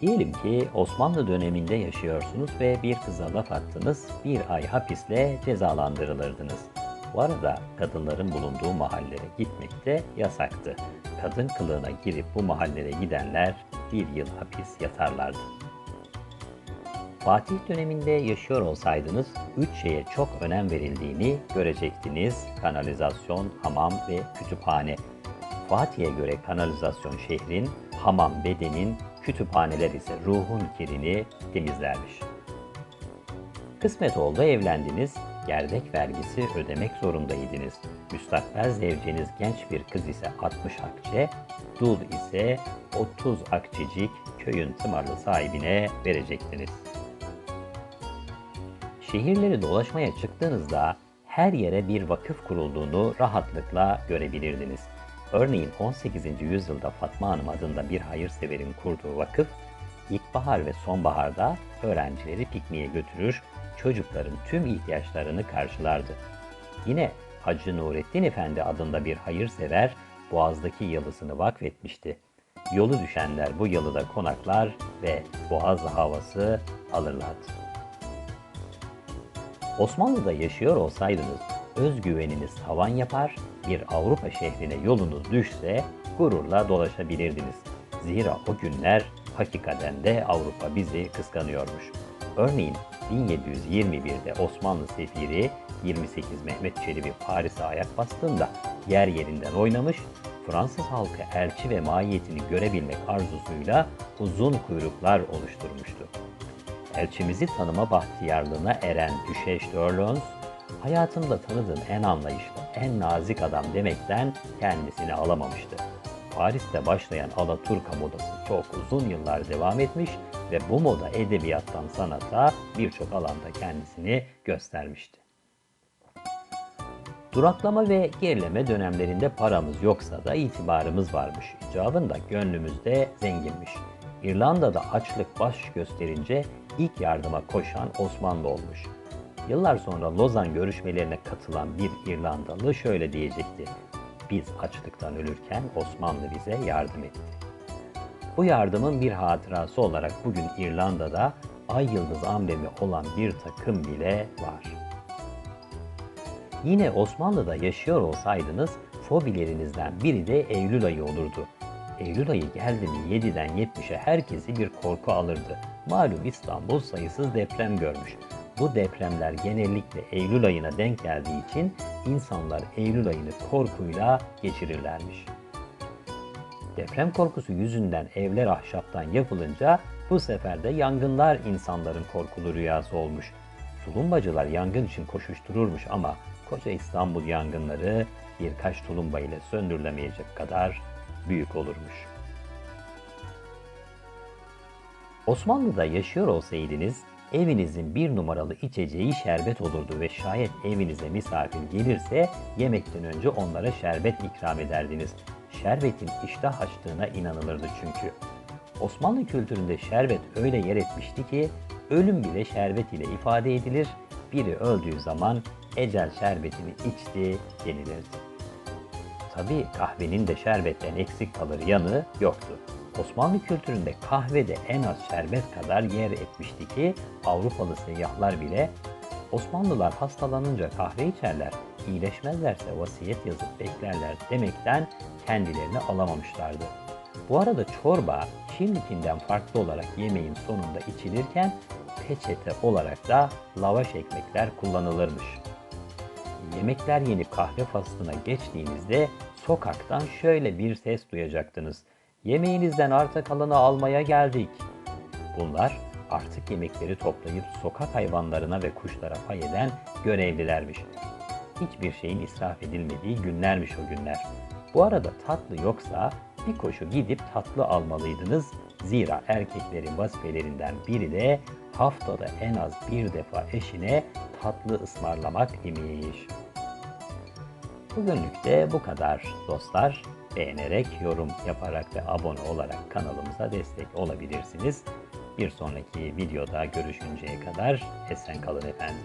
Diyelim ki Osmanlı döneminde yaşıyorsunuz ve bir kıza laf attınız, bir ay hapisle cezalandırılırdınız. Bu arada kadınların bulunduğu mahallere gitmek de yasaktı. Kadın kılığına girip bu mahallere gidenler bir yıl hapis yatarlardı. Fatih döneminde yaşıyor olsaydınız üç şeye çok önem verildiğini görecektiniz. Kanalizasyon, hamam ve kütüphane. Fatih'e göre kanalizasyon şehrin, hamam bedenin, kütüphaneler ise ruhun kirini temizlermiş. Kısmet oldu evlendiniz, gerdek vergisi ödemek zorundaydınız. Müstakbel zevceniz genç bir kız ise 60 akçe, dul ise 30 akçecik köyün tımarlı sahibine verecektiniz. Şehirleri dolaşmaya çıktığınızda her yere bir vakıf kurulduğunu rahatlıkla görebilirdiniz. Örneğin 18. yüzyılda Fatma Hanım adında bir hayırseverin kurduğu vakıf, ilkbahar ve sonbaharda öğrencileri pikniğe götürür, çocukların tüm ihtiyaçlarını karşılardı. Yine Hacı Nurettin Efendi adında bir hayırsever Boğaz'daki yalısını vakfetmişti. Yolu düşenler bu yalıda konaklar ve Boğaz havası alırlardı. Osmanlı'da yaşıyor olsaydınız özgüveniniz tavan yapar, bir Avrupa şehrine yolunuz düşse gururla dolaşabilirdiniz. Zira o günler hakikaten de Avrupa bizi kıskanıyormuş. Örneğin 1721'de Osmanlı sefiri 28 Mehmet Çelebi Paris'e ayak bastığında yer yerinden oynamış, Fransız halkı elçi ve mahiyetini görebilmek arzusuyla uzun kuyruklar oluşturmuştu. Elçimizi tanıma bahtiyarlığına eren Düşeş d'Orleans, hayatımda tanıdığım en anlayışlı, en nazik adam demekten kendisini alamamıştı. Paris'te başlayan Alaturka modası çok uzun yıllar devam etmiş ve bu moda edebiyattan sanata birçok alanda kendisini göstermişti. Duraklama ve gerileme dönemlerinde paramız yoksa da itibarımız varmış. İcabında gönlümüzde zenginmiş. İrlanda'da açlık baş gösterince ilk yardıma koşan Osmanlı olmuş. Yıllar sonra Lozan görüşmelerine katılan bir İrlandalı şöyle diyecekti. Biz açlıktan ölürken Osmanlı bize yardım etti. Bu yardımın bir hatırası olarak bugün İrlanda'da ay yıldız amblemi olan bir takım bile var. Yine Osmanlı'da yaşıyor olsaydınız fobilerinizden biri de Eylül ayı olurdu. Eylül ayı geldi mi 7'den 70'e herkesi bir korku alırdı. Malum İstanbul sayısız deprem görmüş. Bu depremler genellikle Eylül ayına denk geldiği için insanlar Eylül ayını korkuyla geçirirlermiş. Deprem korkusu yüzünden evler ahşaptan yapılınca bu sefer de yangınlar insanların korkulu rüyası olmuş. Tulumbacılar yangın için koşuştururmuş ama koca İstanbul yangınları birkaç tulumba ile söndürülemeyecek kadar büyük olurmuş. Osmanlı'da yaşıyor olsaydınız evinizin bir numaralı içeceği şerbet olurdu ve şayet evinize misafir gelirse yemekten önce onlara şerbet ikram ederdiniz. Şerbetin iştah açtığına inanılırdı çünkü. Osmanlı kültüründe şerbet öyle yer etmişti ki ölüm bile şerbet ile ifade edilir, biri öldüğü zaman ecel şerbetini içti denilirdi. Tabi kahvenin de şerbetten eksik kalır yanı yoktu. Osmanlı kültüründe kahve de en az şerbet kadar yer etmişti ki Avrupalı seyyahlar bile Osmanlılar hastalanınca kahve içerler, iyileşmezlerse vasiyet yazıp beklerler demekten kendilerini alamamışlardı. Bu arada çorba şimdikinden farklı olarak yemeğin sonunda içilirken peçete olarak da lavaş ekmekler kullanılırmış. Yemekler yenip kahve faslına geçtiğinizde sokaktan şöyle bir ses duyacaktınız. Yemeğinizden arta kalanı almaya geldik. Bunlar artık yemekleri toplayıp sokak hayvanlarına ve kuşlara pay eden görevlilermiş. Hiçbir şeyin israf edilmediği günlermiş o günler. Bu arada tatlı yoksa bir koşu gidip tatlı almalıydınız. Zira erkeklerin vazifelerinden biri de haftada en az bir defa eşine tatlı ısmarlamak imiş. Bugünlük de bu kadar dostlar. Beğenerek, yorum yaparak ve abone olarak kanalımıza destek olabilirsiniz. Bir sonraki videoda görüşünceye kadar esen kalın efendim.